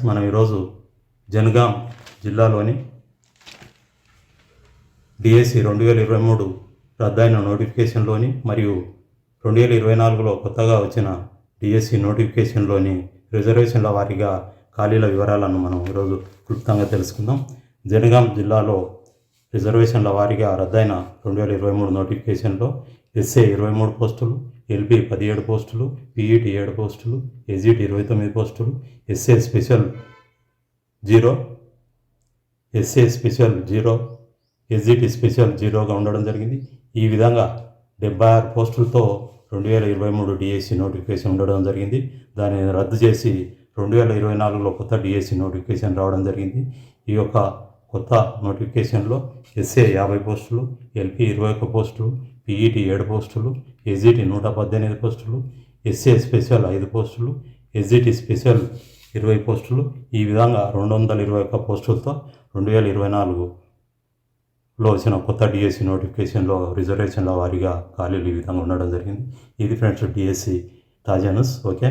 మనం ఈరోజు జనగాం జిల్లాలోని డిఎస్సి రెండు వేల ఇరవై మూడు రద్దయిన నోటిఫికేషన్లోని మరియు రెండు వేల ఇరవై నాలుగులో కొత్తగా వచ్చిన డిఎస్సి నోటిఫికేషన్లోని రిజర్వేషన్ల వారీగా ఖాళీల వివరాలను మనం ఈరోజు క్లుప్తంగా తెలుసుకుందాం. జనగాం జిల్లాలో రిజర్వేషన్ల వారీగా రద్దయిన రెండు వేల ఇరవై మూడు నోటిఫికేషన్లో ఎస్ఏ ఇరవై మూడు పోస్టులు ఎల్పి పదిహేడు పోస్టులు పీఈటీ ఏడు పోస్టులు ఎస్జిటి ఇరవై తొమ్మిది పోస్టులు SA special zero SA special zero SGT special జీరోగా ఉండడం జరిగింది. ఈ విధంగా డెబ్బై ఆరు పోస్టులతో రెండు వేల ఇరవై మూడు డిఎస్సి నోటిఫికేషన్ ఉండడం జరిగింది. దానిని రద్దు చేసి రెండు వేల ఇరవై నాలుగులో కొత్త డిఎస్సి నోటిఫికేషన్ రావడం జరిగింది. ఈ యొక్క కొత్త నోటిఫికేషన్లో ఎస్ఏ యాభై పోస్టులు ఎల్పి ఇరవై ఒక్క పోస్టులు పీఈటీ ఏడు పోస్టులు ఎస్జిటి నూట పద్దెనిమిది పోస్టులు ఎస్ఏ స్పెషల్ ఐదు పోస్టులు ఎస్జిటి స్పెషల్ ఇరవై పోస్టులు ఈ విధంగా రెండు వందల ఇరవై ఒక్క పోస్టులతో రెండు వేల ఇరవై నాలుగులో వచ్చిన కొత్త డిఎస్సి నోటిఫికేషన్లో రిజర్వేషన్ల వారీగా ఖాళీలు ఈ విధంగా ఉండడం జరిగింది. ఇది ఫ్రెండ్స్ డిఎస్సి తాజా న్యూస్. ఓకే?